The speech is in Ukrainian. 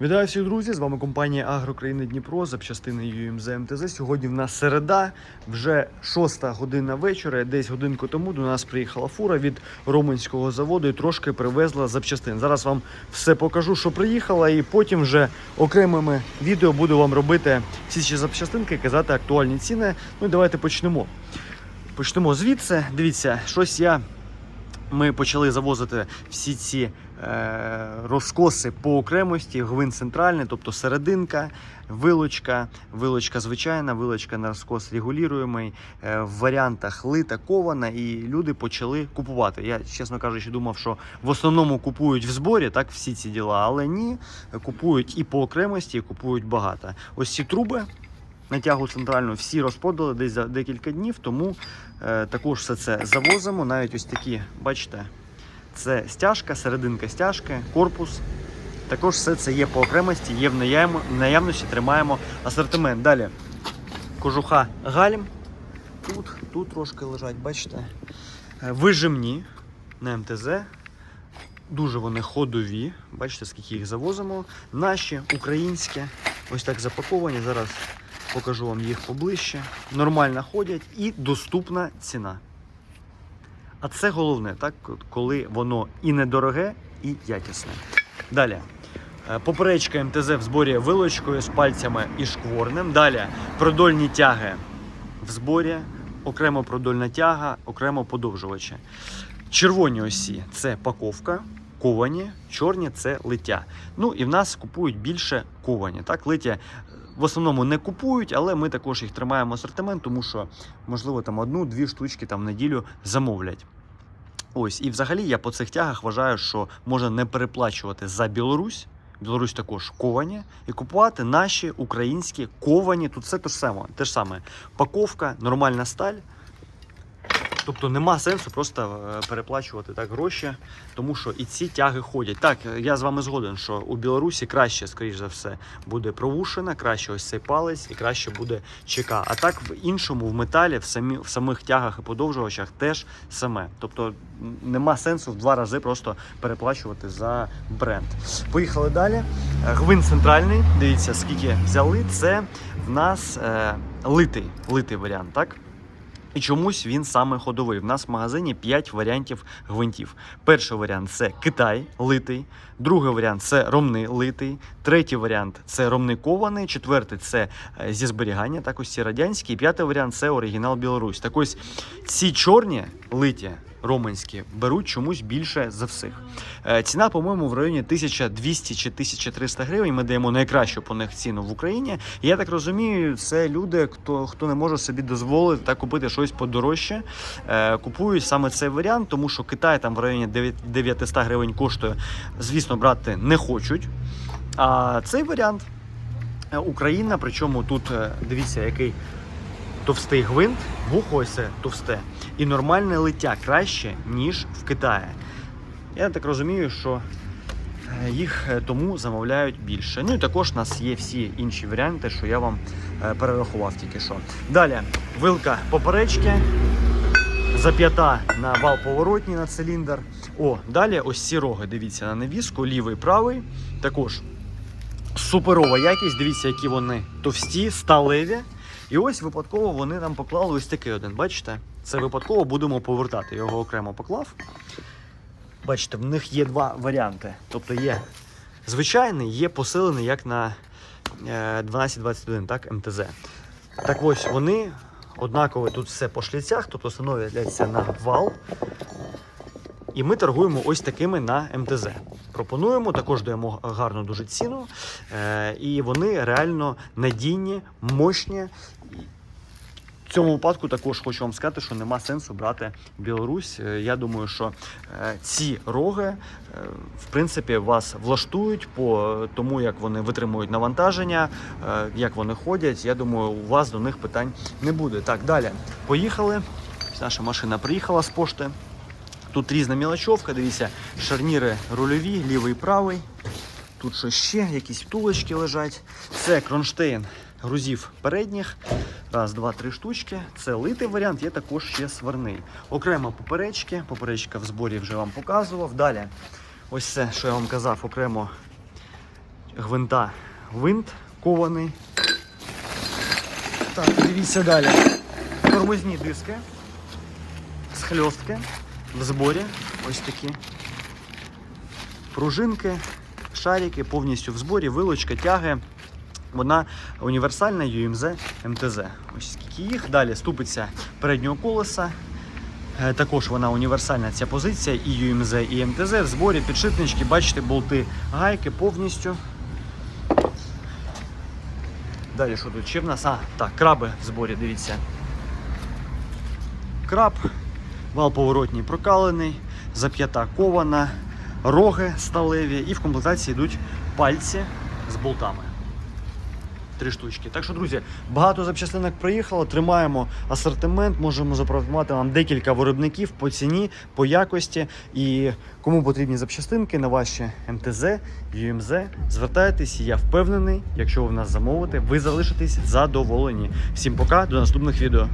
Вітаю всіх друзі! З вами компанія Агрокраїни Дніпро, запчастини ЮМЗ МТЗ. Сьогодні в нас середа, вже шоста година вечора. Десь годинку тому до нас приїхала фура від Романського заводу і трошки привезла запчастин. Зараз вам все покажу, що приїхала, і потім вже окремими відео буду вам робити всі ці запчастинки, казати актуальні ціни. Ну і давайте почнемо. Почнемо звідси. Дивіться, щось я ми почали завозити всі ці е, розкоси по окремості, гвинт центральний, тобто серединка, вилочка, вилочка звичайна, вилочка на розкос регулюємий, е, в варіантах лита, кована, і люди почали купувати. Я, чесно кажучи, думав, що в основному купують в зборі, так, всі ці діла, але ні, купують і по окремості, і купують багато. Ось ці труби. На тягу центральну всі розпродали десь за декілька днів, тому е, також все це завозимо. Навіть ось такі, бачите, це стяжка, серединка стяжки, корпус. Також все це є по окремості, є в наявності, тримаємо асортимент. Далі кожуха гальм. Тут, тут трошки лежать, бачите. Е, Вижимні на МТЗ. Дуже вони ходові. Бачите, скільки їх завозимо. Наші українські, ось так запаковані. Зараз покажу вам їх поближче. Нормально ходять і доступна ціна. А це головне, так, коли воно і недороге, і якісне. Далі. Е, Поперечка МТЗ в зборі вилочкою з пальцями і шкворнем. Далі продольні тяги в зборі, окремо продольна тяга, окремо подовжувачі. Червоні осі це паковка, ковані, чорні це лиття. Ну і в нас купують більше ковані. Так, лиття в основному не купують, але ми також їх тримаємо асортимент, тому що, можливо, там одну-дві штучки там в неділю замовлять. Ось, і взагалі я по цих тягах вважаю, що можна не переплачувати за Білорусь. Білорусь також ковані, і купувати наші українські ковані. Тут все те ж саме. Те ж саме. Паковка, нормальна сталь. Тобто нема сенсу просто е, переплачувати так гроші, тому що і ці тяги ходять. Так, я з вами згоден, що у Білорусі краще, скоріш за все, буде провушена, краще ось цей палець і краще буде ЧК. А так в іншому, в металі, в, самі, в самих тягах і подовжувачах теж саме. Тобто нема сенсу в два рази просто переплачувати за бренд. Поїхали далі. Е, Гвинт центральний. Дивіться, скільки взяли. Це в нас е, литий, литий варіант, так? І чомусь він саме ходовий. В нас в магазині 5 варіантів гвинтів. Перший варіант це Китай литий, другий варіант це ромний литий, третій варіант це ромникований, четвертий це е, зі зберігання, так ось ці радянські, і п'ятий варіант це оригінал Білорусь. Так ось ці чорні литі. Романські беруть чомусь більше за всіх. Е, Ціна, по-моєму, в районі 1200 чи 1300 гривень. Ми даємо найкращу по них ціну в Україні. Я так розумію, це люди, хто, хто не може собі дозволити та купити щось подорожче. Е, Купують саме цей варіант, тому що Китай там в районі 9 900 гривень коштує. Звісно, брати не хочуть. А цей варіант е, Україна, причому тут дивіться, який товстий гвинт, вухо ось це товсте, і нормальне лиття краще, ніж в Китаї. Я так розумію, що е, їх е, тому замовляють більше. Ну і також у нас є всі інші варіанти, що я вам е, перерахував тільки що. Далі вилка поперечки, зап'ята на вал поворотній на циліндр. О, далі ось ці роги. Дивіться на навіску, лівий, правий. Також суперова якість. Дивіться, які вони товсті, сталеві. І ось випадково вони нам поклали ось такий один. Бачите? Це випадково будемо повертати. Його окремо поклав. Бачите, в них є два варіанти. Тобто є звичайний, є посилений, як на е, 1221, так, МТЗ. Так ось вони однакові тут все по шліцях, тобто становляться на вал. І ми торгуємо ось такими на МТЗ. Пропонуємо, також даємо гарну дуже ціну. Е, і вони реально надійні, мощні. В цьому випадку також хочу вам сказати, що нема сенсу брати Білорусь. Е, Я думаю, що е, ці роги, в принципі, вас влаштують по тому, як вони витримують навантаження, як вони ходять. Я думаю, у вас до них питань не буде. Так, далі. Поїхали. Наша машина приїхала з пошти. Тут різна мілочовка, дивіться, шарніри рульові, лівий, правий. Тут що ще, якісь втулочки лежать. Це кронштейн грузів передніх. Раз, два, три штучки. Це литий варіант, є також ще сварний. Окремо поперечки. Поперечка в зборі вже вам показував. Далі, ось це, що я вам казав, окремо гвинта винт кований. Так, дивіться далі. Тормозні диски, схльостки в зборі. Ось такі. Пружинки, шарики повністю в зборі, вилочка, тяги. Вона універсальна UMZ МТЗ. Ось скільки їх. Далі ступиця переднього колеса. Е, Також вона універсальна ця позиція, і UMZ, і МТЗ в зборі, підшипнички, бачите, болти, гайки повністю. Далі що тут? Ще в нас? А, так, краби в зборі, дивіться. Краб, вал поворотній прокалений, зап'ята кована, роги сталеві і в комплектації йдуть пальці з болтами. Три штучки. Так що, друзі, багато запчастинок приїхало. Тримаємо асортимент, можемо запропонувати вам декілька виробників по ціні, по якості. І кому потрібні запчастинки на ваші МТЗ, ЮМЗ, звертайтесь. Я впевнений, якщо ви в нас замовите, ви залишитесь задоволені. Всім пока, до наступних відео.